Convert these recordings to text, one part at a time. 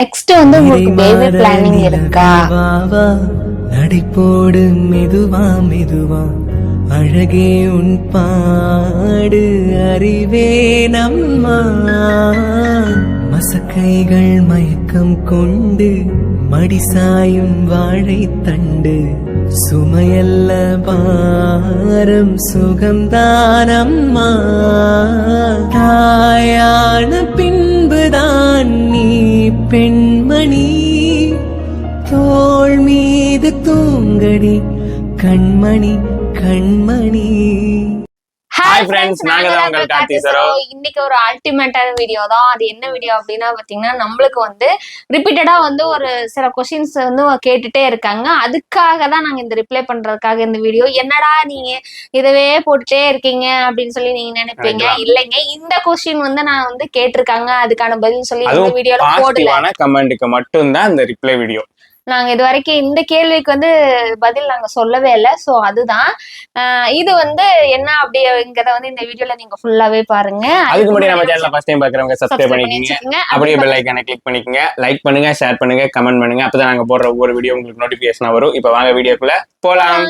Next வந்து உங்களுக்கு baby planning இருக்கா? நடைப்போடு மெதுவா மெதுவா. அழகே உன் பாடு அறிவே நம்மா. மசக்கைகள் மயக்கம் கொண்டு மடிசாயும் வாழைத்தண்டு. சுமையல்ல பாரம் சுகம்தானம்மா. தாயான பின்புதான் நீ பெண்மணி. தோல் மீது தூங்கடி கண்மணி கண்மணி. Hi friends, நாங்க தான் உங்கள் கார்த்தி சரோ. இன்னைக்கு ஒரு அல்டிமேட்டான வீடியோ தான். அது என்ன வீடியோ அப்படின்னா பாத்தீங்கன்னா நம்மளுக்கு வந்து ரிப்பீட்டடா வந்து ஒரு சில கொஷின்ஸ் வந்து கேட்டுட்டே இருக்காங்க. அதுக்காக தான் நாங்க இந்த ரிப்ளை பண்றதுக்காக இந்த வீடியோ என்னடா நீங்க இதவே போட்டுட்டே இருக்கீங்க அப்படின்னு சொல்லி நீங்க நினைப்பீங்க. இல்லைங்க. இந்த கொஸ்டின் வந்து நான் வந்து கேட்டிருக்காங்க. அதுக்கான பதில் சொல்லி இந்த வீடியோல போடல. பாசிட்டிவான கமெண்ட்க்கு மட்டும்தான் இந்த ரிப்ளை வீடியோ நாங்க இது வரைக்கும் இந்த கேள்விக்கு வந்து பதில் நாங்க சொல்லவே இல்லை. சோ அதுதான். இது வந்து என்ன அப்படிங்கிறத வந்து இந்த வீடியோல நீங்க ஃபுல்லாவே பாருங்க. அதுக்கு முன்னாடி நம்ம சேனல்ல ஃபர்ஸ்ட் டைம் பாக்குறவங்க சப்ஸ்கிரைப் பண்ணிக்கோங்க. அப்படியே பெல் ஐக்கானை கிளிக் பண்ணிக்கோங்க. லைக் பண்ணுங்க ஷேர் பண்ணுங்க கமெண்ட் பண்ணுங்க. அப்பதான் நாங்க போடுற ஒவ்வொரு வீடியோ உங்களுக்கு நோட்டிபிகேஷன் வரும். இப்போ வாங்க வீடியோக்குள்ள போலாம்.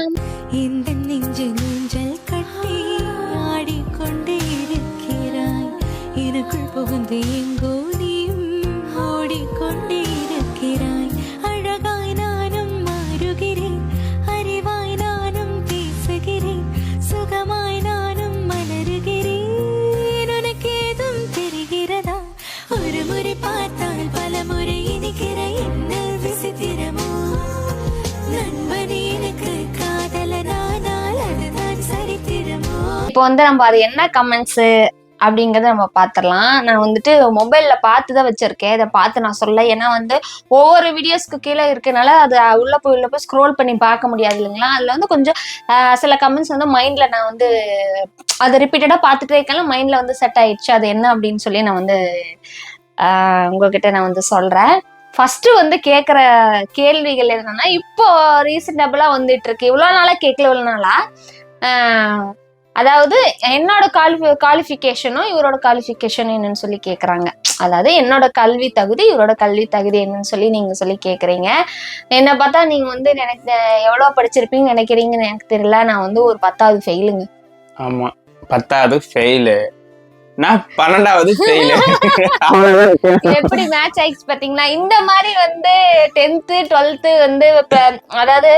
இப்போ வந்து நம்ம அது என்ன கமெண்ட்ஸ் அப்படிங்கறத நம்ம பார்த்துடலாம் நான் வந்துட்டு மொபைல்ல பார்த்து தான் வச்சிருக்கேன். இதை பார்த்து நான் சொல்ல ஏன்னா வந்து ஒவ்வொரு வீடியோஸ்க்கு கீழே இருக்கனால அது உள்ள போய் உள்ள போய் ஸ்க்ரோல் பண்ணி பார்க்க முடியாது இல்லைங்களா? அதுல வந்து கொஞ்சம் சில கமெண்ட்ஸ் வந்து மைண்ட்ல நான் வந்து அதை ரிப்பீட்டடா பார்த்துட்டே இருக்கலாம் மைண்ட்ல வந்து செட் ஆயிடுச்சு. அது என்ன அப்படின்னு சொல்லி நான் வந்து உங்ககிட்ட நான் வந்து சொல்றேன். ஃபர்ஸ்ட் வந்து கேட்குற கேள்விகள் என்னன்னா இப்போ ரீசனபிளா வந்துட்டு இருக்கு. இவ்வளோ நாளா கேட்கல இவ்வளோ நாளா? அதாவது என்னோட குவாலிஃபி குவாலிஃபிகேஷனும் இவரோட குவாலிஃபிகேஷனும் என்னன்னு சொல்லி கேட்குறாங்க அதாவது என்னோட கல்வி தகுதி இவரோட கல்வி தகுதி என்னன்னு சொல்லி நீங்கள் சொல்லி கேட்குறீங்க என்னை பார்த்தா நீங்கள் வந்து எனக்கு எவ்வளோ படிச்சிருப்பீங்கன்னு நினைக்கிறீங்கன்னு எனக்கு தெரியல. நான் வந்து ஒரு பத்தாவது ஃபெயிலுங்க ஆமாம் பத்தாவது ஃபெயிலு நான் பன்னெண்டாவது ஃபெயிலு எப்படி மேட்ச் ஆயிடுச்சு பாத்தீங்களா இந்த மாதிரி வந்து டென்த்து டுவெல்த்து வந்து இப்ப அதாவது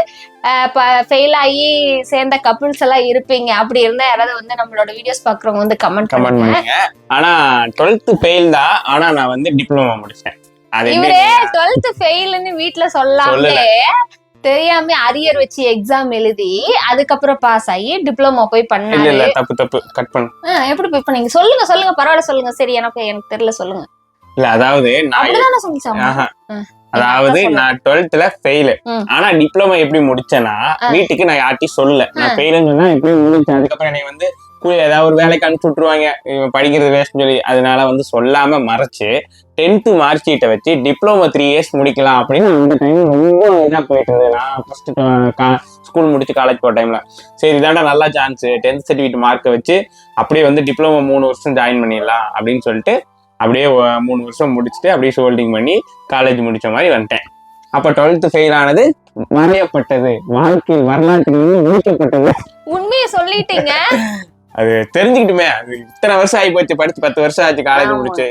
ஃபெயில் ஆகி சேர்ந்த கப்புள்ஸ் எல்லாம் இருப்பீங்க. அப்படி இருந்தா யாராவது வந்து நம்மளோட வீடியோஸ் பாக்குறவங்க வந்து கமெண்ட் கமெண்ட் பண்ணுங்க. ஆனா டுவெல்த் ஃபெயில் தான். ஆனா நான் வந்து டிப்ளமோ முடிச்சேன். இவரே டுவெல்த் ஃபெயில்னு வீட்ல சொல்லாமலே சொல்லல. தெரியாம அரியர் வச்சு எக்ஸாம் எழுதி அதுக்கப்புறம் பாஸ் ஆகி டிப்ளமோ போய் பண்ணாரு. இல்ல தப்பு தப்பு. கட் பண்ணு. எப்படி போய் பண்ணீங்க சொல்லுங்க சொல்லுங்க பரவாயில்ல சொல்லுங்க. சரி எனக்கு எனக்கு தெரியல சொல்லுங்க. இல்ல அதாவது நான். அதாவது நான் டுவெல்த்ல ஃபெயிலு. ஆனா டிப்ளமோ எப்படி முடிச்சேன்னா. வீட்டுக்கு நான் யார்ட்டையும் சொல்லல. நான் ஃபெயிலுன்னு சொன்னா எப்படி முடிச்சேன் அதுக்கப்புறம் என்னை வந்து ஏதாவது ஒரு வேலைக்கு அனுப்பிச்சு விட்டுருவாங்க. படிக்கிறது வேஸ்ட் சொல்லி. அதனால வந்து சொல்லாம மறைச்சு டென்த்து மார்க் ஷீட்டை வச்சு டிப்ளமோ த்ரீ இயர்ஸ் முடிக்கலாம் அப்படின்னு அந்த டைம் ரொம்ப இதாக போயிட்டு இருந்தது. நான் ஃபர்ஸ்ட் ஸ்கூல் முடிச்சு காலேஜ் போகிற டைம்ல சரி இதாண்டா நல்லா சான்ஸ் டென்த் சர்டிஃபிகேட் மார்க்கை வச்சு அப்படியே வந்து டிப்ளமோ மூணு வருஷம் ஜாயின் பண்ணிடலாம் அப்படின்னு சொல்லிட்டு அப்படியே மூணு வருஷம் முடிச்சுட்டு அப்படியே ஷோல்டிங் பண்ணி காலேஜ் முடிச்ச மாதிரி வந்துட்டேன். அப்ப டுவெல்த் ஃபெயில் ஆனது மறையப்பட்டது. வாழ்க்கை வரலாற்றிலிருந்து முடிக்கப்பட்டது உண்மையை சொல்லிட்டீங்க. அது தெரிஞ்சுக்கிட்டுமே. இத்தனை வருஷம் ஆகி போச்சு படிச்சு பத்து வருஷம் ஆச்சு காலேஜ். முடிச்சு.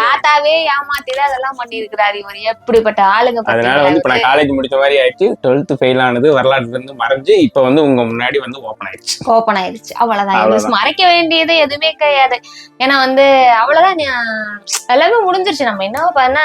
தாத்தாவே ஏமாத்திதான் அதெல்லாம் பண்ணிருக்கிறாரு இவர். எப்படிப்பட்ட ஆளுங்க அதனால வந்து இப்ப நான் காலேஜ் முடிச்ச மாதிரி ஆயிடுச்சு. டுவெல்த் ஃபெயில் ஆனது வரலாற்றுல இருந்து மறைஞ்சு இப்ப வந்து உங்க முன்னாடி வந்து ஓப்பன் ஆயிடுச்சு. ஓபன் ஆயிருச்சு அவ்வளவுதான். மறைக்க வேண்டியது எதுவுமே கிடையாது. ஏன்னா வந்து அவ்வளவுதான் எல்லாமே முடிஞ்சிருச்சு. நம்ம என்ன பண்ண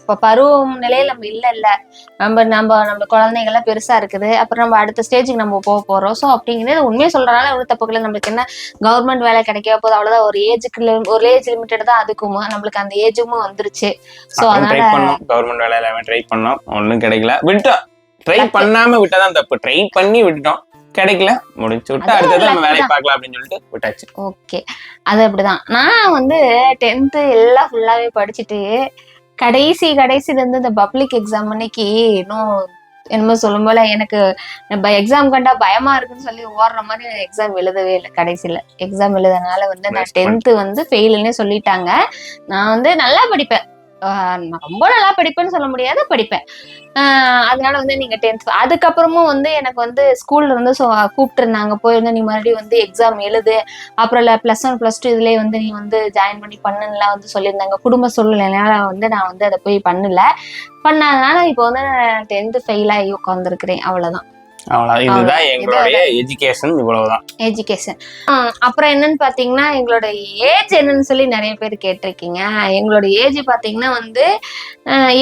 இப்ப பருவம் நிலையில நம்ம இல்ல இல்ல நம்ம நம்ம நம்ம குழந்தைகள்லாம் பெருசா இருக்குது. அப்புறம் நம்ம அடுத்த ஸ்டேஜுக்கு நம்ம போக போறோம். சோ அப்படிங்கிறது உண்மையை சொல்றதுனால ஒரு தப்புக்கள் நம்மளுக்கு என்ன கவர்மெண்ட் வேலை கிடைக்க போது அவ்வளவுதான். ஒரு ஏஜுக்கு ஒரு ஏஜ் லிமிட்டட் தான் அதுக்கும் நம்மளுக்கு அந்த ஏஜும் வந்துருச்சு. சோ ட்ரை அதனால கவர்மெண்ட் வேலையில அவன் ட்ரை பண்ணோம். ஒன்றும் கிடைக்கல. விட்டோம் ட்ரை பண்ணாம விட்டதான் தப்பு. ட்ரை பண்ணி விட்டுட்டோம். கிடைக்கல. முடிச்சு விட்டு அடுத்தது நம்ம வேலையை. பார்க்கலாம் அப்படின்னு சொல்லிட்டு விட்டாச்சு. ஓகே அது அப்படிதான். நான் வந்து டென்த்து எல்லாம் ஃபுல்லாவே படிச்சுட்டு கடைசி கடைசில இருந்து இந்த பப்ளிக் எக்ஸாம் அன்னைக்கு இன்னும் என்னமோ சொல்லும் போல எனக்கு எக்ஸாம் கண்டா பயமா இருக்குன்னு சொல்லி ஓடுற மாதிரி எக்ஸாம் எழுதவே இல்லை கடைசியில. எக்ஸாம் எழுதனால வந்து நான். டென்த்து வந்து ஃபெயிலுன்னே சொல்லிட்டாங்க. நான் வந்து நல்லா படிப்பேன். ரொம்ப நல்லா படிப்பேன்னு சொல்ல முடியாது படிப்பேன். அதனால வந்து நீங்க டென்த் அதுக்கப்புறமும் வந்து எனக்கு வந்து ஸ்கூல்ல இருந்து so கூப்பிட்டுருந்தாங்க. போயிருந்த நீ மறுபடியும் வந்து எக்ஸாம் எழுது. அப்புறம் இல்லை ப்ளஸ் ஒன் ப்ளஸ் டூ இதுலேயே வந்து நீ வந்து ஜாயின் பண்ணி பண்ணுலாம் வந்து சொல்லியிருந்தாங்க. குடும்ப சூழ்நிலையால வந்து நான் வந்து அதை போய் பண்ணல. பண்ணாதனால இப்போ வந்து நான் டென்த்து ஃபெயில் ஆகி உட்காந்துருக்கிறேன் அவ்வளோதான் அவ்வளவு இதுதான். எங்களுடைய எஜுகேஷன் இவ்வளவுதான். எஜுகேஷன் அப்புறம் என்னன்னு பாத்தீங்கன்னா எங்களோட ஏஜ் என்னன்னு சொல்லி நிறைய பேர் கேட்டிருக்கீங்க. எங்களோட ஏஜ் பாத்தீங்கன்னா வந்து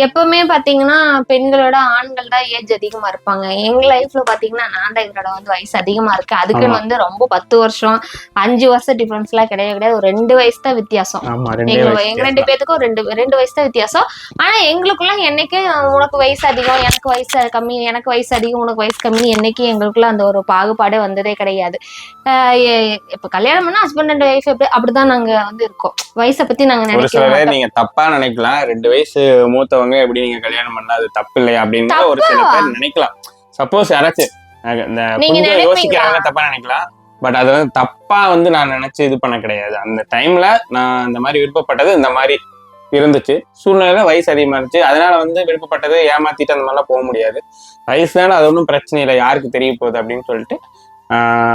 எப்பவுமே பாத்தீங்கன்னா பெண்களோட ஆண்கள் தான் ஏஜ் அதிகமா இருப்பாங்க. எங்க லைஃப்ல பாத்தீங்கன்னா நான் தான் எங்களோட வந்து வயசு அதிகமா இருக்கு. அதுக்குன்னு. வந்து ரொம்ப பத்து வருஷம் அஞ்சு வருஷம் டிஃபரன்ஸ் எல்லாம் கிடையவே கிடையாது. ஒரு ரெண்டு வயசு தான் வித்தியாசம். எங்க ரெண்டு எங்க ரெண்டு பேத்துக்கும் ரெண்டு ரெண்டு வயசு தான் வித்தியாசம். ஆனா எங்களுக்குள்ள என்னைக்கு உனக்கு வயசு அதிகம் எனக்கு வயசு கம்மி எனக்கு வயசு அதிகம் உனக்கு வயசு கம்மி என்னைக்கு எங்களுக்குள்ள அந்த ஒரு பாகுபாடே வந்ததே கிடையாது. இப்ப கல்யாணம் பண்ணா ஹஸ்பண்ட் அண்ட் ஒய்ஃப் எப்படி அப்படிதான் நாங்க வந்து இருக்கோம். வயசை பத்தி நாங்க மாட்டோம். நீங்க தப்பா நினைக்கலாம். ரெண்டு வயசு மூத்தவங்க எப்படி நீங்க கல்யாணம் பண்ணா அது தப்பு இல்லையா அப்படின்னு ஒரு சில பேர் நினைக்கலாம். சப்போஸ் யாராச்சும்? யோசிக்கிறாங்க தப்பா நினைக்கலாம். பட் அது வந்து தப்பா வந்து நான் நினைச்சு இது பண்ண கிடையாது. அந்த டைம்ல நான் இந்த மாதிரி விருப்பப்பட்டது இந்த மாதிரி இருந்துச்சு. சூழ்நிலையில வயசு அதிகமா இருந்துச்சு. அதனால வந்து விருப்பப்பட்டது ஏமாத்திட்டு அந்த மாதிரிலாம் போக முடியாது. வயசு தானே அது ஒன்றும் பிரச்சனை இல்லை. யாருக்கு தெரிய போகுது அப்படின்னு சொல்லிட்டு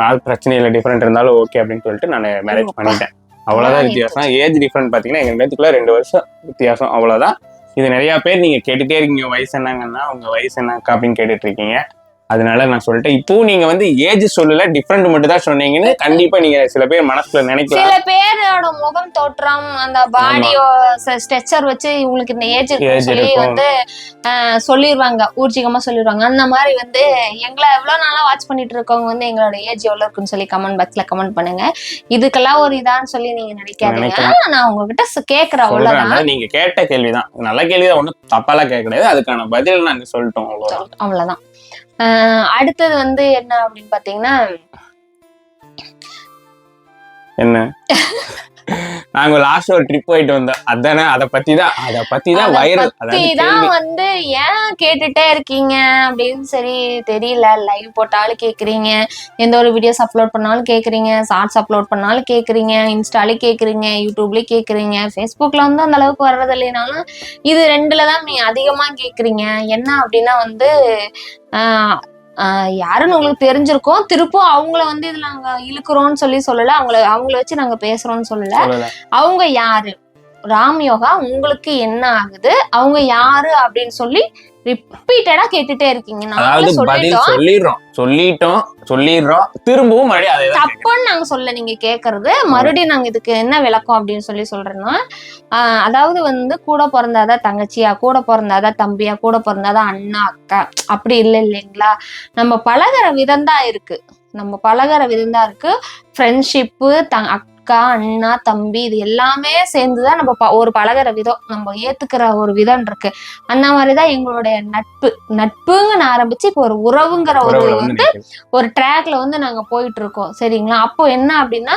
அது பிரச்சனை இல்லை. டிஃப்ரெண்ட் இருந்தாலும் ஓகே அப்படின்னு சொல்லிட்டு நான் மேரேஜ் பண்ணிட்டேன். அவ்வளவுதான் அதான் வித்தியாசம். ஏஜ் டிஃப்ரெண்ட் பாத்தீங்கன்னா எங்க ரெண்டுக்குள்ள ரெண்டு வருஷம் வித்தியாசம். அவ்வளவுதான். இது நிறைய பேர் நீங்க கேட்டுட்டே இருக்கீங்க. வயசு என்னங்கன்னா உங்க வயசு என்னக்கா அப்படின்னு கேட்டுட்டு இருக்கீங்க. அதனால நான் சொல்லிட்டேன். இப்போ நீங்க வந்து ஏஜ் சொல்லல டிஃப்ரெண்ட் மட்டும் தான் சொன்னீங்கன்னு கண்டிப்பா நீங்க சில பேர் மனசுல நினைக்கலாம். சில பேரோட முகம் தோற்றம் அந்த பாடியோ ஸ்ட்ரெச்சர் வச்சு இவங்களுக்கு இந்த ஏஜ் சொல்லி. வந்து சொல்லிடுவாங்க ஊர்ஜிகமா சொல்லிடுவாங்க அந்த மாதிரி வந்து எங்களை எவ்வளவு நாளா வாட்ச் பண்ணிட்டு இருக்கவங்க வந்து எங்களோட ஏஜ் எவ்வளவு இருக்குன்னு சொல்லி கமெண்ட் பாக்ஸ்ல கமெண்ட் பண்ணுங்க. இதுக்கெல்லாம் ஒரு இதான்னு சொல்லி நீங்க நினைக்காதீங்க. நான் உங்ககிட்ட சொல்றேன். அவ்வளவுதான். நீங்க கேட்ட கேள்விதான். நல்ல கேள்விதான். ஒன்றும் தப்பாலாம் கேட்க அதுக்கான பதில் நாங்க சொல்லிட்டோம் அவ்வளவுதான். அடுத்தது வந்து என்ன அப்படின்னு பாத்தீங்கன்னா என்ன? நாங்க லாஸ்ட் ஒரு ட்ரிப் போயிட்டு வந்தோம். அதானே? அதை பத்தி தான் அதை பத்தி தான் வைரல் தான் வந்து ஏன் கேட்டுட்டே இருக்கீங்க? அப்படின்னு சரி தெரியல. லைவ் போட்டாலும் கேக்குறீங்க. எந்த ஒரு வீடியோஸ் அப்லோட் பண்ணாலும் கேக்குறீங்க. ஷார்ட்ஸ் அப்லோட் பண்ணாலும் கேக்குறீங்க. இன்ஸ்டாலே கேக்குறீங்க. யூடியூப்லயே கேக்குறீங்க. ஃபேஸ்புக்ல வந்து அந்த அளவுக்கு வர்றது இல்லைனாலும் இது ரெண்டுல தான் நீ அதிகமா கேக்குறீங்க. என்ன அப்படின்னா வந்து யாருன்னு உங்களுக்கு தெரிஞ்சிருக்கோம். திருப்பும் அவங்கள வந்து இதுல நாங்க இழுக்கிறோம்னு சொல்லி சொல்லல. அவங்கள அவங்கள வச்சு நாங்க பேசுறோம்னு சொல்லல. சொல்லல. அவங்க யாரு? ராம் யோகா உங்களுக்கு என்ன ஆகுது? அவங்க யாரு அப்படின்னு சொல்லி ரிப்பீட்டடா கேட்டுட்டே இருக்கீங்க. அதாவது பதில் சொல்லிடுறோம். சொல்லிட்டோம் சொல்லிடுறோம். திரும்பவும் மறுபடியும் தப்புன்னு நாங்க சொல்ல நீங்க கேக்குறது. மறுபடியும் நாங்க இதுக்கு என்ன விளக்கம் அப்படின்னு சொல்லி சொல்றேன்னா ஆஹ் அதாவது வந்து கூட பிறந்தாதான் தங்கச்சியா கூட பிறந்தாதான் தம்பியா கூட பிறந்தாதான் அண்ணா அக்கா. அப்படி இல்லை இல்லைங்களா? நம்ம பழகுற விதம் தான் இருக்கு. நம்ம பழகுற விதம் தான் இருக்கு. ஃப்ரெண்ட்ஷிப்பு த அக்கா அண்ணா தம்பி இது எல்லாமே சேர்ந்துதான் நம்ம ஒரு பழகுற விதம். நம்ம ஏத்துக்கிற ஒரு விதம் இருக்கு. அந்த மாதிரிதான் எங்களுடைய நட்பு. நட்புங்கன்னு ஆரம்பிச்சு இப்போ ஒரு உறவுங்கிற ஒரு வந்து. ஒரு ட்ராக்ல வந்து நாங்க போயிட்டு இருக்கோம் சரிங்களா? அப்போ என்ன அப்படின்னா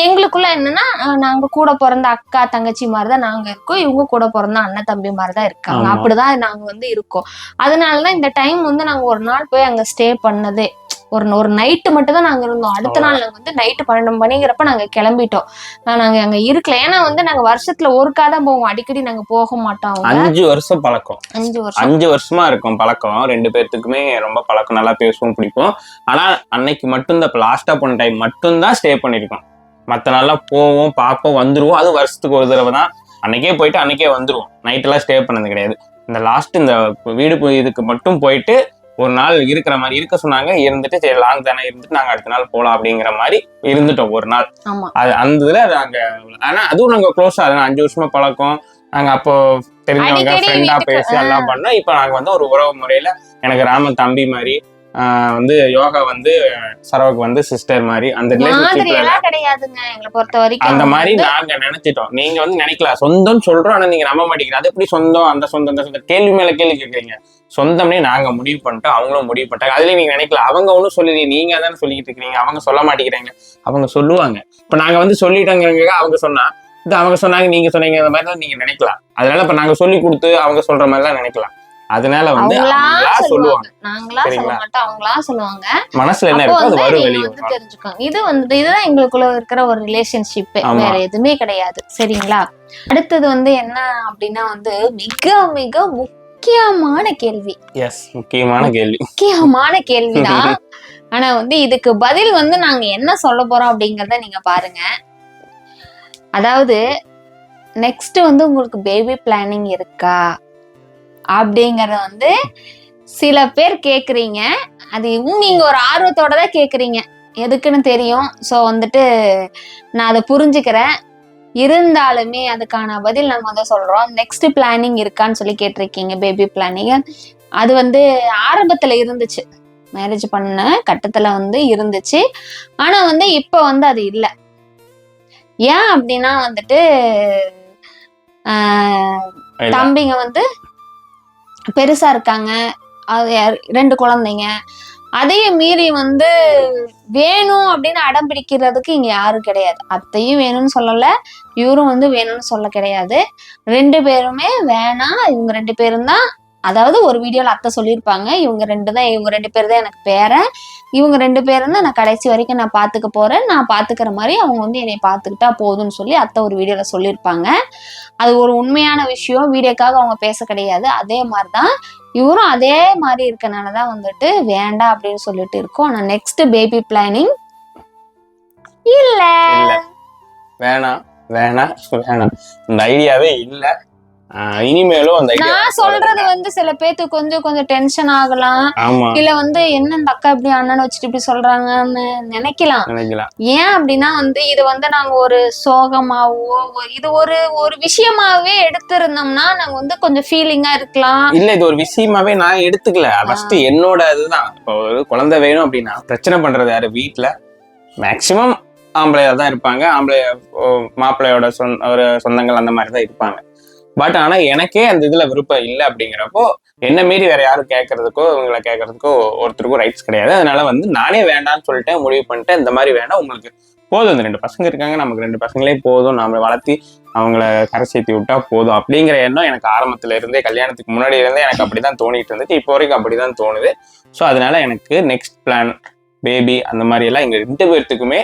எங்களுக்குள்ள என்னன்னா நாங்க கூட பிறந்த அக்கா தங்கச்சி மாதிரி தான் நாங்க இருக்கோம். இவங்க கூட பிறந்த அண்ணன் தம்பி மாதிரி தான் இருக்காங்க. அப்படிதான் நாங்க வந்து இருக்கோம். அதனாலதான் இந்த டைம் வந்து நாங்க ஒரு நாள் போய் அங்க ஸ்டே பண்ணதே. ஒரு ஒரு நைட்டு மட்டும் தான் நாங்க இருந்தோம். அடுத்த நாள் நாங்க வந்து நைட்டு பன்னெண்டு மணிங்கிறப்ப நாங்க கிளம்பிட்டோம். ஆஹ் நாங்க அங்க இருக்கல. ஏன்னா வந்து நாங்க வருஷத்துல ஒருக்கா தான் போவோம். அடிக்கடி நாங்க போக மாட்டோம் அஞ்சு வருஷம் பழக்கம். அஞ்சு வருஷம். அஞ்சு வருஷமா இருக்கும் பழக்கம். ரெண்டு பேர்த்துக்குமே ரொம்ப பழக்கம். நல்லா பேசுவோம் பிடிக்கும் ஆனா அன்னைக்கு மட்டும் தான் லாஸ்டா போன டைம் மட்டும்தான் ஸ்டே பண்ணிருக்கோம். மத்த நாள்லாம் போவோம் பார்ப்போம் வந்துருவோம். அது வருஷத்துக்கு ஒரு தடவை தான். அன்னைக்கே போயிட்டு அன்னைக்கே வந்துருவோம். நைட்டெல்லாம் ஸ்டே பண்ணது கிடையாது. இந்த லாஸ்ட் இந்த வீடு இதுக்கு மட்டும் போயிட்டு ஒரு நாள் இருக்கிற மாதிரி இருக்க சொன்னாங்க. இருந்துட்டு சரி லாங் தானே இருந்துட்டு நாங்க அடுத்த நாள் போலாம் அப்படிங்கிற மாதிரி இருந்துட்டோம் ஒரு நாள். அது அந்த இதுல நாங்க ஆனா அதுவும் நாங்க க்ளோஸா அது அஞ்சு வருஷமா பழக்கம். நாங்க அப்போ தெரிஞ்சவங்க ஃப்ரெண்டா பேசி எல்லாம் பண்ணோம். இப்போ நாங்க வந்து ஒரு உறவு முறையில எனக்கு ராமன் தம்பி மாதிரி வந்து யோகா வந்து சரவுக்கு வந்து சிஸ்டர் மாதிரி அந்த கிடையாதுங்க. எங்களை பொறுத்த வரைக்கும் அந்த மாதிரி நாங்க நினைச்சிட்டோம். நீங்க வந்து நினைக்கலாம் சொந்தம் சொல்றோம் ஆனா நீங்க நம்ப மாட்டேங்கிறீங்க. அது எப்படி சொந்தம்? அந்த சொந்தம் இந்த சொந்தம். கேள்வி மேல கேள்வி கேட்கறீங்க. சொந்தம்னே நாங்க முடிவு பண்ணிட்டோம். அவங்களும் முடிவு பண்ணிட்டாங்க. அதுல நீங்க நினைக்கலாம் அவங்க ஒன்றும் சொல்லி நீங்க தானே சொல்லிக்கிட்டு இருக்கீங்க. அவங்க சொல்ல மாட்டேங்கிறாங்க. அவங்க சொல்லுவாங்க. இப்ப நாங்க வந்து சொல்லிட்டோங்க அவங்க சொன்னா இது அவங்க சொன்னாங்க நீங்க சொன்னீங்க அந்த மாதிரி நீங்க நினைக்கலாம் அதனால இப்ப நாங்க சொல்லி கொடுத்து அவங்க சொல்ற மாதிரி தான் நினைக்கலாம் அதனால வந்து சொல்லுவாங்க. நாங்களா சொல்ல? மாட்டோம் அவங்களா சொல்லுவாங்க. மனசுல என்ன இருக்கோ அது வரும் வெளியே. வந்து தெரிஞ்சுக்கோங்க இது வந்து இதுதான் எங்களுக்குள்ள இருக்கிற ஒரு ரிலேஷன்ஷிப். வேற எதுவுமே கிடையாது. சரிங்களா? அடுத்தது வந்து என்ன அப்படின்னா வந்து மிக மிக முக்கியமான கேள்வி. எஸ் முக்கியமான கேள்வி. முக்கியமான கேள்விதான் ஆனா வந்து இதுக்கு பதில் வந்து நாங்க என்ன சொல்ல போறோம் அப்படிங்கறத நீங்க பாருங்க. அதாவது நெக்ஸ்ட் வந்து உங்களுக்கு பேபி பிளானிங் இருக்கா? அப்படிங்கறத வந்து சில பேர் கேக்குறீங்க. அது இன்னும் நீங்க ஒரு ஆர்வத்தோட தான் கேக்குறீங்க. எதுக்குன்னு தெரியும். ஸோ வந்துட்டு நான் அதை புரிஞ்சுக்கிறேன். இருந்தாலுமே அதுக்கான பதில் நம்ம வந்து சொல்றோம். நெக்ஸ்ட் பிளானிங் இருக்கான்னு சொல்லி கேட்டிருக்கீங்க பேபி பிளானிங் அது வந்து ஆரம்பத்துல இருந்துச்சு. மேரேஜ் பண்ண கட்டத்துல வந்து இருந்துச்சு. ஆனா வந்து இப்ப வந்து அது இல்லை. ஏன் அப்படின்னா வந்துட்டு. தம்பிங்க வந்து பெருசா இருக்காங்க. அது யார்- ரெண்டு குழந்தைங்க. அதையும் மீறி வந்து வேணும் அப்படின்னு அடம் பிடிக்கிறதுக்கு இங்க யாரும் கிடையாது. அத்தையும் வேணும்னு சொல்லல இவரும் வந்து வேணும்னு சொல்ல கிடையாது. ரெண்டு பேருமே வேணாம். இவங்க ரெண்டு பேரும் தான் அதாவது ஒரு வீடியோவில் அத்தை சொல்லியிருப்பாங்க இவங்க ரெண்டு தான் இவங்க ரெண்டு பேர் தான் எனக்கு பேரன். இவங்க ரெண்டு பேரும் தான் நான் கடைசி வரைக்கும் நான் பார்த்துக்க போகிறேன் நான் பார்த்துக்கிற மாதிரி அவங்க வந்து என்னை பார்த்துக்கிட்டா போதும்னு சொல்லி அத்தை ஒரு வீடியோவில் சொல்லியிருப்பாங்க. அது ஒரு உண்மையான விஷயம். வீடியோக்காக அவங்க பேச கிடையாது. அதே மாதிரி தான் இவரும் அதே மாதிரி இருக்கனால தான் வந்துட்டு வேண்டாம் அப்படின்னு சொல்லிட்டு இருக்கோம். ஆனால் நெக்ஸ்ட் பேபி பிளானிங் இல்லை. வேணாம். வேணாம். வேணாம். இந்த ஐடியாவே இல்லை. இனிமேலும் அந்த நான் சொல்றது வந்து சில பேத்துக்கு கொஞ்சம் கொஞ்சம் டென்ஷன் ஆகலாம். இல்ல வந்து என்ன இந்த அக்கா இப்படி அண்ணனை வச்சுட்டு இப்படி சொல்றாங்கன்னு நினைக்கலாம். ஏன் அப்படின்னா வந்து இது வந்து நாங்க ஒரு சோகமாவோ ஒரு- இது ஒரு ஒரு விஷயமாவே எடுத்திருந்தோம்னா நாங்க வந்து கொஞ்சம் ஃபீலிங்கா இருக்கலாம். இல்ல இது ஒரு விஷயமாவே நான் எடுத்துக்கல. ஃபர்ஸ்ட் என்னோட இதுதான். இப்போ ஒரு குழந்தை வேணும் அப்படின்னா பிரச்சனை பண்றது யாரு? வீட்டுல மேக்சிமம் ஆம்பளையா தான் இருப்பாங்க ஆம்பளை மாப்பிள்ளையோட சொந்த ஒரு சொந்தங்கள் அந்த மாதிரி தான் இருப்பாங்க. பட் ஆனா எனக்கே அந்த இதுல விருப்பம் இல்லை அப்படிங்கிறப்போ என்ன மீறி வேற யாரும் கேட்கறதுக்கோ இவங்களை கேட்கறதுக்கோ ஒருத்தருக்கும் ரைட்ஸ் கிடையாது. அதனால வந்து நானே வேண்டாம்னு சொல்லிட்டேன் முடிவு பண்ணிட்டேன். இந்த மாதிரி வேண்டாம் உங்களுக்கு போதும். இந்த ரெண்டு பசங்க இருக்காங்க நமக்கு ரெண்டு பசங்களே போதும். நாம வளர்த்தி அவங்கள கரை சேர்த்தி விட்டா போதும். அப்படிங்கிற எண்ணம் எனக்கு ஆரம்பத்துல இருந்தே கல்யாணத்துக்கு முன்னாடி இருந்தே எனக்கு அப்படிதான் தோணிட்டு இருந்துச்சு. இப்போ வரைக்கும் அப்படிதான் தோணுது. ஸோ அதனால எனக்கு நெக்ஸ்ட் பிளான் பேபி அந்த மாதிரி எல்லாம் எங்க ரெண்டு பேர்த்துக்குமே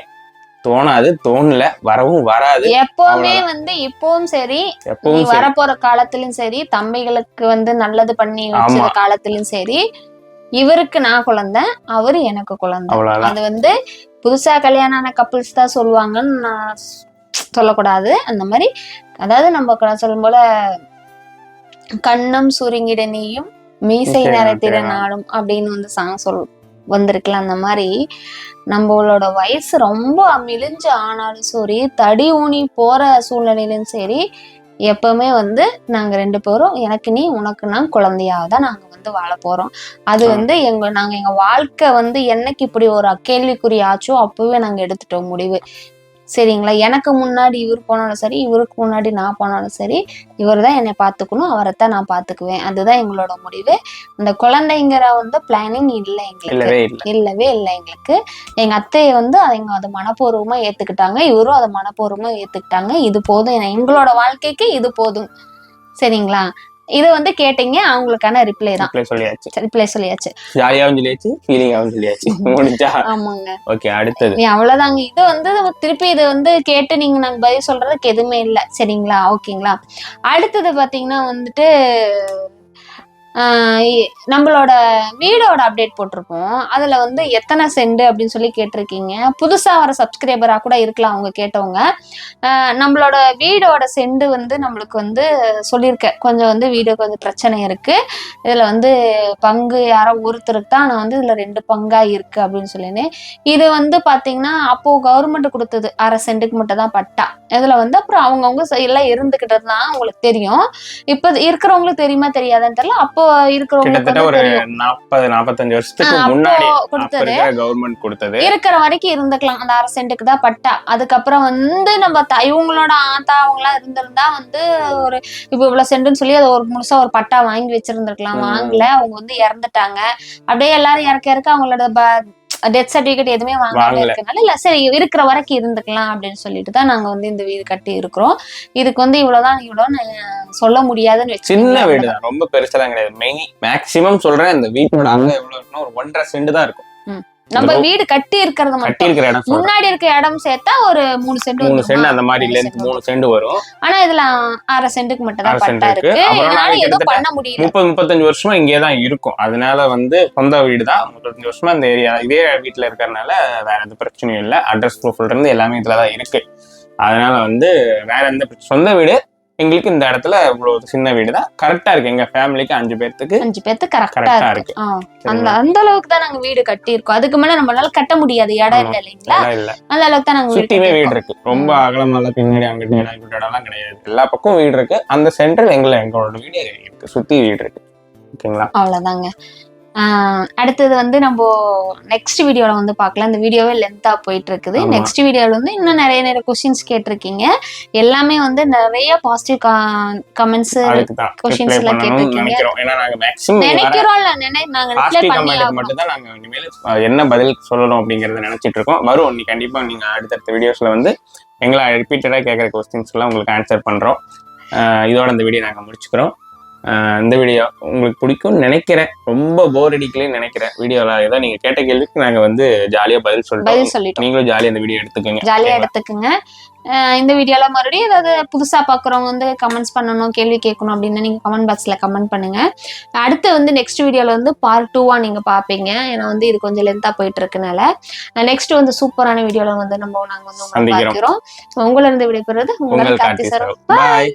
தோணாது தோணல வரவும் வராது. எப்பவுமே வந்து இப்பவும் சரி எப்பவும். வரப்போற காலத்திலயும் சரி தம்பிகளுக்கு வந்து நல்லது பண்ணி வச்ச ஆமா. காலத்திலயும் சரி இவருக்கு நான் குழந்தை அவரு எனக்கு குழந்தை. அது வந்து புதுசா கல்யாணம் ஆன கப்பிள்ஸ் தான் சொல்லுவாங்கன்னு நான் சொல்லக்கூடாது. அந்த மாதிரி அதாவது நம்ம சொல்லும் போல கண்ணம் சுருங்கிட நீயும் மீசை நரைத்திட நாடும் அப்படின்னு வந்து சாங் சொல் வந்திருக்குல்ல அந்த மாதிரி. நம்மளோட வயசு ரொம்ப மெலிஞ்சு ஆனாலும் சரி தடி ஊனி போற சூழ்நிலையிலும் சரி எப்பவுமே வந்து நாங்க ரெண்டு பேரும் எனக்கு நீ உனக்கு நான் குழந்தையாக தான் நாங்க வந்து வாழ போறோம் அது. வந்து எங்க நாங்க எங்க வாழ்க்கை வந்து என்னைக்கு இப்படி ஒரு கேள்விக்குறி ஆச்சோ அப்பவே நாங்க எடுத்துட்டோம் முடிவு சரிங்களா? எனக்கு முன்னாடி இவர் போனாலும் சரி இவருக்கு முன்னாடி நான் போனாலும் சரி இவர் தான் என்னை பார்த்துக்கணும் அவரைத்தான் நான் பார்த்துக்குவேன். அதுதான் எங்களோட முடிவு. அந்த குழந்தைங்கிற வந்து பிளானிங் இல்லை எங்களுக்கு. இல்லவே இல்லை எங்களுக்கு. எங்க அத்தையை வந்து அவங்க அதை மனப்பூர்வமா ஏத்துக்கிட்டாங்க. இவரும் அதை மனப்பூர்வமா ஏத்துக்கிட்டாங்க. இது போதும். எங்களோட வாழ்க்கைக்கு இது போதும். சரிங்களா? இது வந்து கேட்டீங்க அவங்களுக்கான ரிப்ளை தான். சொல்லியாச்சு. ரிப்ளை சொல்லியாச்சு. ஜாலியாவும் சொல்லியாச்சு ஃபீலிங்காவும் சொல்லியாச்சு. முடிஞ்சா? ஆமாங்க. ஓகே அடுத்தது. நீ அவ்வளவுதாங்க. இது வந்து திருப்பி இது வந்து கேட்டு நீங்க நாங்க பதில் சொல்றதுக்கு எதுவுமே இல்லை. சரிங்களா? ஓகேங்களா? அடுத்தது பாத்தீங்கன்னா வந்துட்டு நம்மளோட வீடோட அப்டேட் போட்டிருப்போம் அதில் வந்து எத்தனை செண்டு அப்படின்னு சொல்லி கேட்டிருக்கீங்க. புதுசாக வர சப்ஸ்கிரைபராக கூட இருக்கலாம் அவங்க கேட்டவங்க. நம்மளோட வீடோட செண்டு வந்து நம்மளுக்கு வந்து சொல்லியிருக்கேன் கொஞ்சம் வந்து வீடு கொஞ்சம் பிரச்சனை இருக்குது இதில் வந்து பங்கு யாரோ ஒருத்தருக்கு தான் ஆனால் வந்து இதில் ரெண்டு பங்காக இருக்குது அப்படின்னு சொல்லினேன் இது வந்து பார்த்தீங்கன்னா அப்போது கவர்மெண்ட் கொடுத்தது அரை சென்ட்டுக்கு மட்டும் தான் பட்டா. இதில் வந்து அப்புறம் அவங்கவுங்க எல்லாம் இருந்துக்கிட்டது தான் உங்களுக்கு தெரியும். இப்போ இருக்கிறவங்களுக்கு தெரியுமா தெரியாதான்னு தெரியல. அப்போ ஒரு நாற்பது நாற்பத்தஞ்சு வருஷத்துக்கு முன்னாடி கொடுத்தது. இருக்கிற கவர்மெண்ட் கொடுத்தது. இருக்கிற வரைக்கும் இருந்துக்கலாம். அந்த அரை சென்ட்டுக்கு தான் பட்டா. அதுக்கப்புறம் வந்து நம்ம இவங்களோட ஆத்தா அவங்களாம் இருந்திருந்தா வந்து ஒரு இப்ப இவ்வளவு சென்ட்டுன்னு சொல்லி அதை ஒரு முழுசா ஒரு பட்டா வாங்கி வச்சிருந்திருக்கலாம். வாங்கல. அவங்க வந்து இறந்துட்டாங்க. அப்படியே எல்லாரும் இறக்க இறக்க அவங்களோட டெத் சர்டிபிகேட் எதுவுமே வாங்காம. இருக்கனால இல்ல சரி இருக்கிற வரைக்கும் இருந்துக்கலாம் அப்படின்னு சொல்லிட்டு தான் நாங்க வந்து இந்த வீடு கட்டி இருக்கிறோம் இதுக்கு வந்து இவ்வளவுதான் இவ்வளோன்னு சொல்ல முடியாதுன்னு சின்ன. வீடு தான் ரொம்ப பெருசெல்லாம் கிடையாது மெயின் மேக்ஸிமம் சொல்றேன் இந்த வீட்டோட அங்க எவ்வளவு இருக்குன்னா ஒரு ஒன்றரை சென்ட் தான் இருக்கும் நம்ம வீடு கட்டி இருக்கிறது கட்டி இருக்கிற இடம் முன்னாடி இருக்க இடம் சேர்த்தா ஒரு மூணு சென்ட் மூணு? சென்ட் அந்த மாதிரி லென்த் மூணு சென்ட் வரும். ஆனா இதுல அரை சென்ட்டுக்கு மட்டும் தான் பட்டா இருக்கு. எதுவும் கிட்டத்தட்ட பண்ண முடியல. முப்பது முப்பத்தஞ்சு வருஷமா இங்கே தான் இருக்கும். அதனால வந்து சொந்த வீடு தான். முப்பத்தஞ்சு வருஷமா இந்த ஏரியா இதே வீட்டில் இருக்கிறதுனால வேற எந்த பிரச்சனையும் இல்லை. அட்ரஸ் ப்ரூஃப்ல இருந்து எல்லாமே இதுல தான் இருக்கு. அதனால வந்து வேற எந்த சொந்த வீடு எங்களுக்கு இந்த இடத்துல இவ்வளவு சின்ன வீடு தான் கரெக்டா இருக்கு. எங்க ஃபேமிலிக்கு அஞ்சு பேர்த்துக்கு அஞ்சு பேர்த்து கரெக்டா இருக்கு. அந்த? அந்த அளவுக்கு தான் நாங்க வீடு கட்டி இருக்கோம் அதுக்கு மேல நம்மளால கட்ட முடியாது. இடம். இல்ல இல்லைங்களா? அந்த அளவுக்கு தான் நாங்க வீடு சுத்தியுமே வீடு. இருக்கு. ரொம்ப அகலமெல்லாம் பின்னாடி அங்கிட்டு இடம்லாம் கிடையாது. எல்லா பக்கம் வீடு இருக்கு. அந்த சென்டர் எங்களை எங்களோட வீடு இருக்கு. சுத்தி வீடு இருக்கு. ஓகேங்களா? அவ்வளவுதாங்க. அடுத்தது வந்து நம்ம நெக்ஸ்ட் வீடியோல வந்து பார்க்கலாம். இந்த வீடியோவே லென்த்தா போயிட்டு இருக்குது. நெக்ஸ்ட் வீடியோல வந்து இன்னும் நிறைய நிறைய கொஸ்டின்ஸ் கேட்டிருக்கீங்க. எல்லாமே வந்து நிறைய பாசிட்டிவ் கமெண்ட்ஸ் ரிப்ளை எல்லாம் கேட்டிருக்கீங்க. நினைக்கிறோம். ஏன்னா நாங்க மேக்ஸிமம் நினைக்கிறோம் இல்ல நினை நாங்க ரிப்ளை பண்ணி கமெண்ட்டுக்கு ஆகணும். மட்டும் தான் நாங்க இனிமேல் என்ன பதில் சொல்லணும் அப்படிங்கறத நினைச்சிட்டு இருக்கோம். வரும். நீ கண்டிப்பா நீங்க அடுத்தடுத்த வீடியோஸ்ல வந்து எங்களை ரிப்பீட்டடா கேட்குற கொஸ்டின்ஸ் எல்லாம் உங்களுக்கு ஆன்சர் பண்றோம். அஹ், இதோட இந்த வீடியோ நாங்க முடிச்சுக்கிறோம். இந்த வீடியோ உங்களுக்கு பிடிக்கும்னு நினைக்கிறேன். ரொம்ப போர் அடிக்கலன்னு நினைக்கிறேன். வீடியோல ஏதோ நீங்க கேட்ட கேள்விக்கு நாங்க வந்து ஜாலியா பதில் சொல்லிட்டோம். சொல்லிட்டோம். நீங்களும் ஜாலியா இந்த வீடியோ எடுத்துக்கோங்க. ஜாலியா ஓகேங்களா? எடுத்துக்குங்க. இந்த வீடியோல மறுபடியும் ஏதாவது புதுசா பாக்குறவங்க வந்து கமெண்ட்ஸ் பண்ணணும் கேள்வி கேட்கணும் அப்படின்னு நீங்க கமெண்ட் பாக்ஸ்ல கமெண்ட் பண்ணுங்க. அடுத்து வந்து நெக்ஸ்ட் வீடியோல வந்து பார்ட் டூவா நீங்க பாப்பீங்க. ஏன்னா வந்து இது கொஞ்சம் லென்த்தா போயிட்டு இருக்கனால நெக்ஸ்ட் வந்து சூப்பரான வீடியோல வந்து நம்ம நாங்க வந்து உங்களை. பார்க்கிறோம். உங்கள இருந்து விடைபெறுவது உங்கள் உங்கள் Karthi Karthi sir. Sir. Bye